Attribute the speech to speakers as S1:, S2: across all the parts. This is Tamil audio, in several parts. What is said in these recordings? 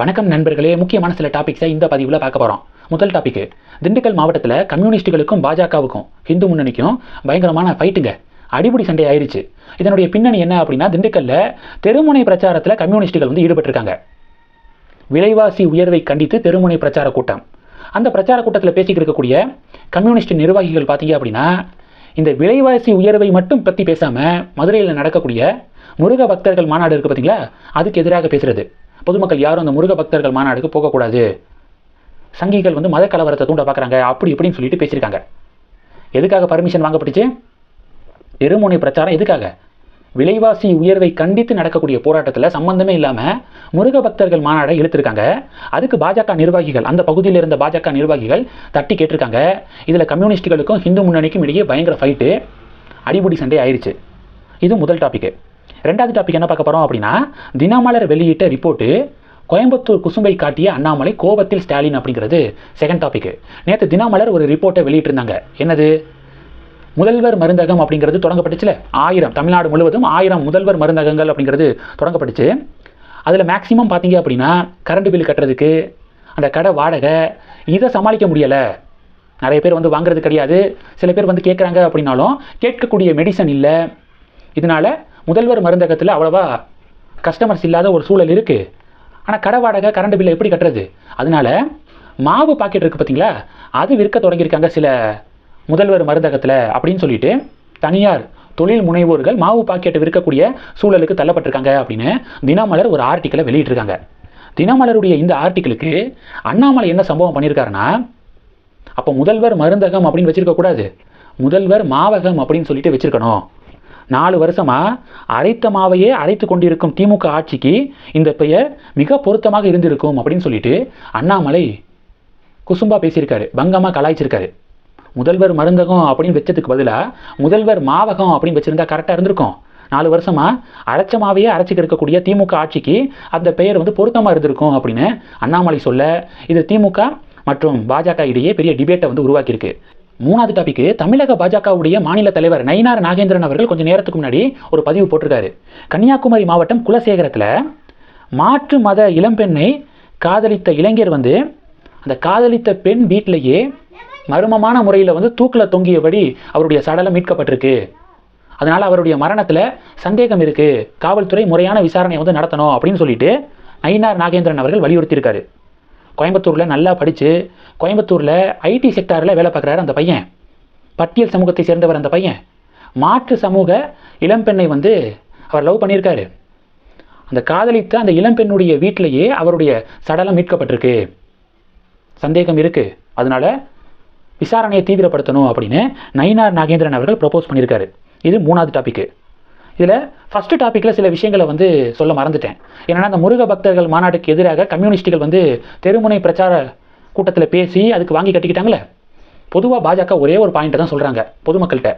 S1: வணக்கம் நண்பர்களே. முக்கியமான சில டாபிக்ஸை இந்த பதிவில் பார்க்க போகிறோம் முதல் டாபிக் திண்டுக்கல் மாவட்டத்தில் கம்யூனிஸ்ட்டுகளுக்கும் பாஜகவுக்கும் ஹிந்து முன்னணிக்கும் பயங்கரமான ஃபைட்டுங்க அடிபுடி சண்டை ஆயிடுச்சு இதனுடைய பின்னணி என்ன அப்படின்னா திண்டுக்கல்ல தெருமுனை பிரச்சாரத்தில் கம்யூனிஸ்ட்டுகள் வந்து ஈடுபட்டிருக்காங்க. விலைவாசி உயர்வை கண்டித்து தெருமுனை பிரச்சார கூட்டம். அந்த பிரச்சார கூட்டத்தில் பேசிக்கிட்டு இருக்கக்கூடிய கம்யூனிஸ்ட் நிர்வாகிகள் பார்த்தீங்க அப்படின்னா இந்த விலைவாசி உயர்வை மட்டும் பற்றி பேசாமல் மதுரையில் நடக்கக்கூடிய முருக பக்தர்கள் மாநாடு இருக்குது பார்த்தீங்களா அதுக்கு எதிராக பேசுகிறது பொதுமக்கள் யாரும் அந்த முருக பக்தர்கள் மாநாடுக்கு போகக்கூடாது. சங்கிகள் வந்து மத கலவரத்தை தூண்ட பார்க்குறாங்க அப்படி இப்படின்னு சொல்லிட்டு பேசியிருக்காங்க. எதுக்காக பர்மிஷன் வாங்கப்பட்டுச்சு? எருமுனை பிரச்சாரம் எதுக்காக? விலைவாசி உயர்வை கண்டித்து நடக்கக்கூடிய போராட்டத்தில் சம்பந்தமே இல்லாமல் முருக பக்தர்கள் மாநாடை இழுத்துருக்காங்க. அதுக்கு பாஜக நிர்வாகிகள் அந்த பகுதியில் இருந்த பாஜக நிர்வாகிகள் தட்டி கேட்டிருக்காங்க. இதில் கம்யூனிஸ்ட்டுகளுக்கும் ஹிந்து முன்னணிக்கும் இடையே பயங்கர ஃபைட்டு அடிபடி சண்டை ஆயிடுச்சு இது முதல் டாப்பிக்கு ரெண்டாவது டாபிக் என்ன பார்க்க போகிறோம் அப்படின்னா தினமலர் வெளியிட்ட ரிப்போர்ட்டு கோயம்புத்தூர் குசும்பை காட்டிய அண்ணாமலை கோபத்தில் ஸ்டாலின் அப்படிங்கிறது செகண்ட் டாபிக் நேற்று தினமலர் ஒரு ரிப்போர்ட்டை வெளியிட்டிருந்தாங்க. என்னது? முதல்வர் மருந்தகம் அப்படிங்கிறது தொடங்கப்பட்டுச்சுல? ஆயிரம் தமிழ்நாடு முழுவதும் ஆயிரம் முதல்வர் மருந்தகங்கள் அப்படிங்கிறது தொடங்கப்பட்டுச்சு. அதில் மேக்ஸிமம் பார்த்தீங்க அப்படின்னா கரண்ட் பில் கட்டுறதுக்கு அந்த கடை வாடகை இதை சமாளிக்க முடியலை. நிறைய பேர் வந்து வாங்குறது கிடையாது. சில பேர் வந்து கேட்குறாங்க அப்படின்னாலும் கேட்கக்கூடிய மெடிசன் இல்லை. இதனால் முதல்வர் மருந்தகத்தில் அவ்வளோவா கஸ்டமர்ஸ் இல்லாத ஒரு சூழல் இருக்குது ஆனால் கடை வாடகை கரண்ட் பில்லை எப்படி கட்டுறது? அதனால மாவு பாக்கெட் இருக்குது பார்த்தீங்களா அது விற்க தொடங்கியிருக்காங்க சில முதல்வர் மருந்தகத்தில் அப்படின்னு சொல்லிட்டு தனியார் தொழில் முனைவோர்கள் மாவு பாக்கெட்டை விற்கக்கூடிய சூழலுக்கு தள்ளப்பட்டிருக்காங்க அப்படின்னு தினமலர் ஒரு ஆர்டிக்கலை வெளியிட்டிருக்காங்க. தினமலருடைய இந்த ஆர்டிக்கலுக்கு அண்ணாமலை என்ன சம்பவம் பண்ணியிருக்காருன்னா அப்போ முதல்வர் மருந்தகம் அப்படின்னு வச்சுருக்கக்கூடாது. முதல்வர் மாவகம் அப்படின்னு சொல்லிட்டு வச்சுருக்கணும். நாலு வருஷமாக அரைத்த மாவையே அரைத்து கொண்டிருக்கும் திமுக ஆட்சிக்கு இந்த பெயர் மிக பொருத்தமாக இருந்திருக்கும் அப்படின்னு சொல்லிட்டு அண்ணாமலை குசும்பா பேசியிருக்காரு பங்கமாக கலாய்ச்சிருக்காரு. முதல்வர் மருந்தகம் அப்படின்னு வச்சதுக்கு பதிலாக முதல்வர் மாவகம் அப்படின்னு வச்சுருந்தா கரெக்டாக இருந்திருக்கும். நாலு வருஷமாக அரைச்ச மாவையே அரைச்சிக்க இருக்கக்கூடிய திமுக ஆட்சிக்கு அந்த பெயர் வந்து பொருத்தமாக இருந்திருக்கும் அப்படின்னு அண்ணாமலை சொல்ல இது திமுக மற்றும் பாஜக இடையே பெரிய டிபேட்டை வந்து உருவாக்கியிருக்கு. மூணாவது டாபிக் தமிழக பாஜகவுடைய மாநில தலைவர் நயினார் நாகேந்திரன் அவர்கள் கொஞ்சம் நேரத்துக்கு முன்னாடி ஒரு பதிவு போட்டிருக்காரு. கன்னியாகுமரி மாவட்டம் குலசேகரத்தில் மாற்று மத இளம்பெண்ணை காதலித்த இளைஞர் வந்து அந்த காதலித்த பெண் வீட்டிலேயே மர்மமான முறையில் வந்து தூக்கில் தொங்கியபடி அவருடைய சடலம் மீட்கப்பட்டிருக்கு. அதனால் அவருடைய மரணத்தில் சந்தேகம் இருக்குது காவல்துறை முறையான விசாரணையை வந்து நடத்தணும் அப்படின்னு சொல்லிட்டு நயினார் நாகேந்திரன் அவர்கள் வலியுறுத்தியிருக்காரு. கோயம்புத்தூரில் நல்லா படித்து கோயம்புத்தூரில் ஐடி செக்டாரில் வேலை பார்க்குறாரு அந்த பையன். பட்டியல் சமூகத்தை சேர்ந்தவர் அந்த பையன். மாற்று சமூக இளம்பெண்ணை வந்து அவர் லவ் பண்ணியிருக்காரு. அந்த காதலித்த அந்த இளம்பெண்ணுடைய வீட்டிலேயே அவருடைய சடலம் மீட்கப்பட்டிருக்கு. சந்தேகம் இருக்குது அதனால் விசாரணையை தீவிரப்படுத்தணும் அப்படின்னு நயினார் நாகேந்திரன் அவர்கள் ப்ரப்போஸ் பண்ணியிருக்காரு. இது மூணாவது டாபிக்கு இதில் ஃபஸ்ட்டு டாப்பிக்கில் சில விஷயங்களை வந்து சொல்ல மறந்துட்டேன். என்னென்னா அந்த முருக பக்தர்கள் மாநாட்டுக்கு எதிராக கம்யூனிஸ்ட்டுகள் வந்து தெருமுனை பிரச்சார கூட்டத்தில் பேசி அதுக்கு வாங்கி கட்டிக்கிட்டாங்களே பொதுவாக பாஜக ஒரே ஒரு பாயிண்ட்டை தான் சொல்கிறாங்க பொதுமக்கள்கிட்ட.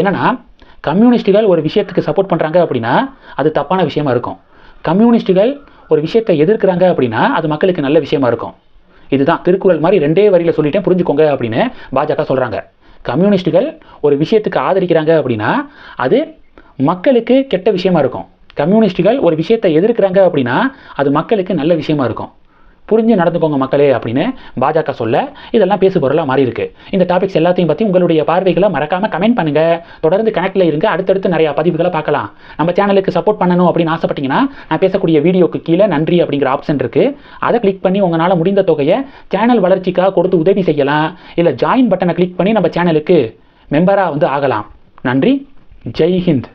S1: என்னென்னா கம்யூனிஸ்ட்டுகள் ஒரு விஷயத்துக்கு சப்போர்ட் பண்ணுறாங்க அப்படின்னா அது தப்பான விஷயமா இருக்கும். கம்யூனிஸ்ட்டுகள் ஒரு விஷயத்தை எதிர்க்கிறாங்க அப்படின்னா அது மக்களுக்கு நல்ல விஷயமா இருக்கும். இதுதான் திருக்குறள் மாதிரி ரெண்டே வரியில் சொல்லிட்டேன் புரிஞ்சுக்கோங்க அப்படின்னு பாஜக சொல்கிறாங்க கம்யூனிஸ்ட்டுகள் ஒரு விஷயத்துக்கு ஆதரிக்கிறாங்க அப்படின்னா அது மக்களுக்கு கெட்ட விஷயமா இருக்கும். கம்யூனிஸ்ட்டுகள் ஒரு விஷயத்தை எதிர்க்கிறாங்க அப்படின்னா அது மக்களுக்கு நல்ல விஷயமா இருக்கும். புரிஞ்சு நடந்துக்கோங்க மக்களே அப்படின்னு பாஜக சொல்ல இதெல்லாம் பேசு பொருளாக மாறி இருக்கு இந்த டாபிக்ஸ் எல்லாத்தையும் பற்றி உங்களுடைய பார்வைகளை மறக்காமல் கமெண்ட் பண்ணுங்க. தொடர்ந்து கனெக்டில் இருங்க. அடுத்தடுத்து நிறைய பதிவுகளை பார்க்கலாம். நம்ம சேனலுக்கு சப்போர்ட் பண்ணணும் அப்படின்னு ஆசைப்பட்டீங்கன்னா நான் பேசக்கூடிய வீடியோக்கு கீழே நன்றி அப்படிங்கிற ஆப்ஷன் இருக்கு. அதை கிளிக் பண்ணி உங்களால் முடிந்த தொகையை சேனல் வளர்ச்சிக்காக கொடுத்து உதவி செய்யலாம். இல்லை ஜாயின் பட்டனை கிளிக் பண்ணி நம்ம சேனலுக்கு மெம்பராக வந்து ஆகலாம். நன்றி. ஜெய் ஹிந்த்.